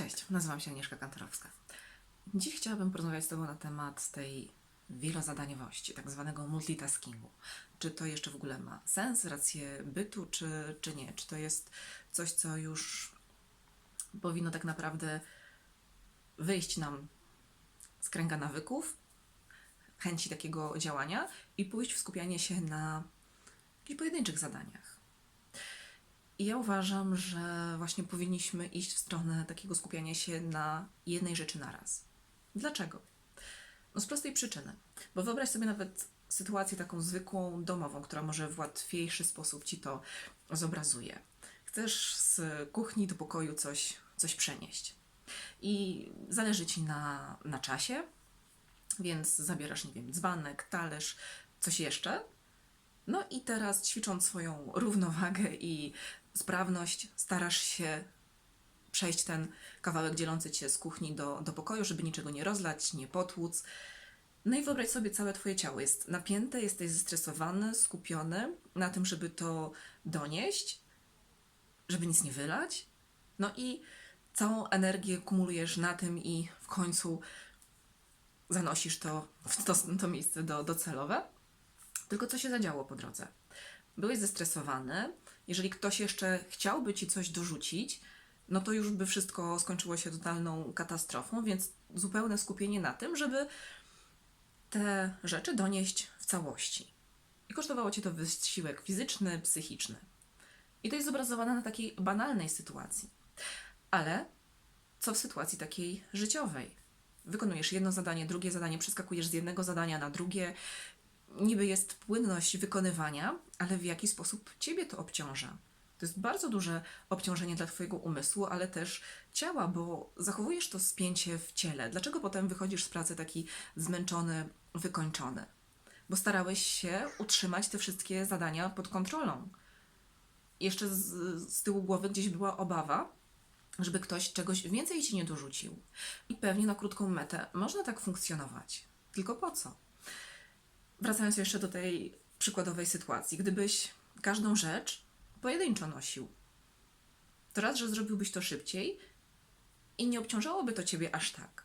Cześć, nazywam się Agnieszka Kantorowska. Dziś chciałabym porozmawiać z Tobą na temat tej wielozadaniowości, tak zwanego multitaskingu. Czy to jeszcze w ogóle ma sens, rację bytu, czy, czy nie? Czy to jest coś, co już powinno tak naprawdę wyjść nam z kręga nawyków, chęci takiego działania i pójść w skupianie się na jakichś pojedynczych zadaniach? I ja uważam, że właśnie powinniśmy iść w stronę takiego skupiania się na jednej rzeczy naraz. Dlaczego? No z prostej przyczyny. Bo wyobraź sobie nawet sytuację taką zwykłą, domową, która może w łatwiejszy sposób ci to zobrazuje. Chcesz z kuchni do pokoju coś, coś przenieść. I zależy ci na, na czasie, więc zabierasz, nie wiem, dzbanek, talerz, coś jeszcze. No i teraz ćwicząc swoją równowagę i sprawność, starasz się przejść ten kawałek dzielący cię z kuchni do, do pokoju, żeby niczego nie rozlać, nie potłuc. No i wyobraź sobie, całe twoje ciało jest napięte, jesteś zestresowany, skupiony na tym, żeby to donieść, żeby nic nie wylać. No i całą energię kumulujesz na tym i w końcu zanosisz to w to, to miejsce do, docelowe. Tylko co się zadziało po drodze? Byłeś zestresowany. Jeżeli ktoś jeszcze chciałby ci coś dorzucić, no to już by wszystko skończyło się totalną katastrofą, więc zupełne skupienie na tym, żeby te rzeczy donieść w całości. I kosztowało cię to wysiłek fizyczny, psychiczny. I to jest zobrazowane na takiej banalnej sytuacji. Ale co w sytuacji takiej życiowej? Wykonujesz jedno zadanie, drugie zadanie, przeskakujesz z jednego zadania na drugie. Niby jest płynność wykonywania, ale w jaki sposób ciebie to obciąża? To jest bardzo duże obciążenie dla Twojego umysłu, ale też ciała, bo zachowujesz to spięcie w ciele. Dlaczego potem wychodzisz z pracy taki zmęczony, wykończony? Bo starałeś się utrzymać te wszystkie zadania pod kontrolą. Jeszcze z, z tyłu głowy gdzieś była obawa, żeby ktoś czegoś więcej ci nie dorzucił. I pewnie na krótką metę można tak funkcjonować. Tylko po co? Wracając jeszcze do tej przykładowej sytuacji, gdybyś każdą rzecz pojedynczo nosił, to raz, że zrobiłbyś to szybciej i nie obciążałoby to ciebie aż tak.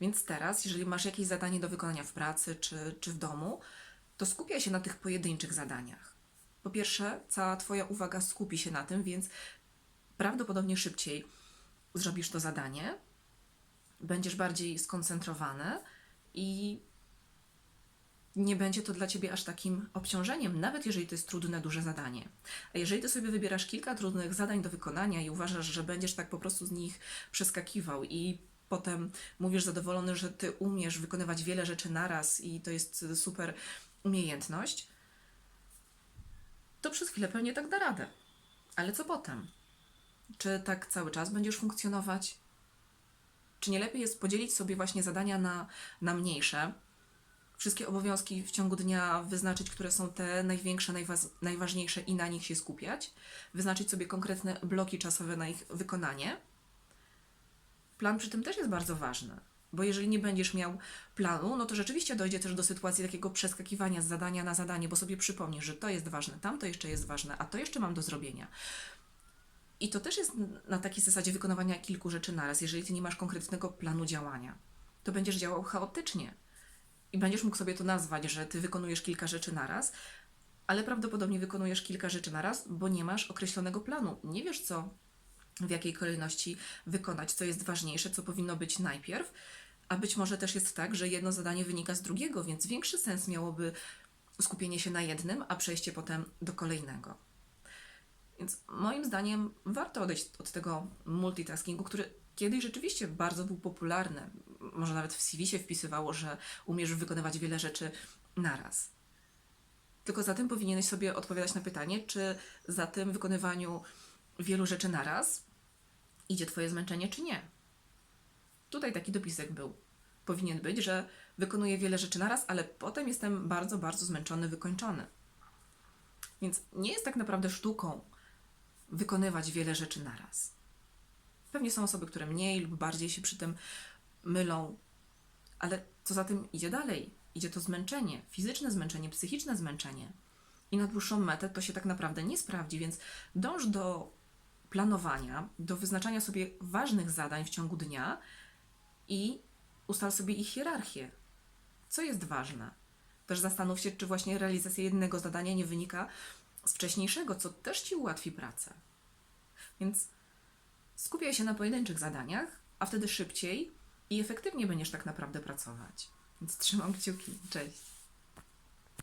Więc teraz, jeżeli masz jakieś zadanie do wykonania w pracy czy, czy w domu, to skupiaj się na tych pojedynczych zadaniach. Po pierwsze, cała Twoja uwaga skupi się na tym, więc prawdopodobnie szybciej zrobisz to zadanie, będziesz bardziej skoncentrowany i nie będzie to dla ciebie aż takim obciążeniem, nawet jeżeli to jest trudne, duże zadanie. A jeżeli ty sobie wybierasz kilka trudnych zadań do wykonania i uważasz, że będziesz tak po prostu z nich przeskakiwał i potem mówisz zadowolony, że ty umiesz wykonywać wiele rzeczy naraz i to jest super umiejętność, to przez chwilę pewnie tak da radę. Ale co potem? Czy tak cały czas będziesz funkcjonować? Czy nie lepiej jest podzielić sobie właśnie zadania na, na mniejsze? Wszystkie obowiązki w ciągu dnia wyznaczyć, które są te największe, najwa- najważniejsze i na nich się skupiać. Wyznaczyć sobie konkretne bloki czasowe na ich wykonanie. Plan przy tym też jest bardzo ważny, bo jeżeli nie będziesz miał planu, no to rzeczywiście dojdzie też do sytuacji takiego przeskakiwania z zadania na zadanie, bo sobie przypomnisz, że to jest ważne, tamto jeszcze jest ważne, a to jeszcze mam do zrobienia. I to też jest na takiej zasadzie wykonywania kilku rzeczy naraz. Jeżeli ty nie masz konkretnego planu działania, to będziesz działał chaotycznie. I będziesz mógł sobie to nazwać, że ty wykonujesz kilka rzeczy naraz, ale prawdopodobnie wykonujesz kilka rzeczy naraz, bo nie masz określonego planu. Nie wiesz, co w jakiej kolejności wykonać, co jest ważniejsze, co powinno być najpierw. A być może też jest tak, że jedno zadanie wynika z drugiego, więc większy sens miałoby skupienie się na jednym, a przejście potem do kolejnego. Więc moim zdaniem warto odejść od tego multitaskingu, który kiedyś rzeczywiście bardzo był popularny. Może nawet w CV się wpisywało, że umiesz wykonywać wiele rzeczy naraz. Tylko za tym powinieneś sobie odpowiadać na pytanie, czy za tym wykonywaniu wielu rzeczy naraz idzie Twoje zmęczenie, czy nie. Tutaj taki dopisek był. Powinien być, że wykonuję wiele rzeczy naraz, ale potem jestem bardzo, bardzo zmęczony, wykończony. Więc nie jest tak naprawdę sztuką wykonywać wiele rzeczy naraz. Pewnie są osoby, które mniej lub bardziej się przy tym mylą, ale co za tym idzie dalej? Idzie to zmęczenie, fizyczne zmęczenie, psychiczne zmęczenie. I na dłuższą metę to się tak naprawdę nie sprawdzi, więc dąż do planowania, do wyznaczania sobie ważnych zadań w ciągu dnia i ustal sobie ich hierarchię. Co jest ważne? Też zastanów się, czy właśnie realizacja jednego zadania nie wynika z wcześniejszego, co też ci ułatwi pracę. Więc skupiaj się na pojedynczych zadaniach, a wtedy szybciej i efektywnie będziesz tak naprawdę pracować. Więc trzymam kciuki. Cześć.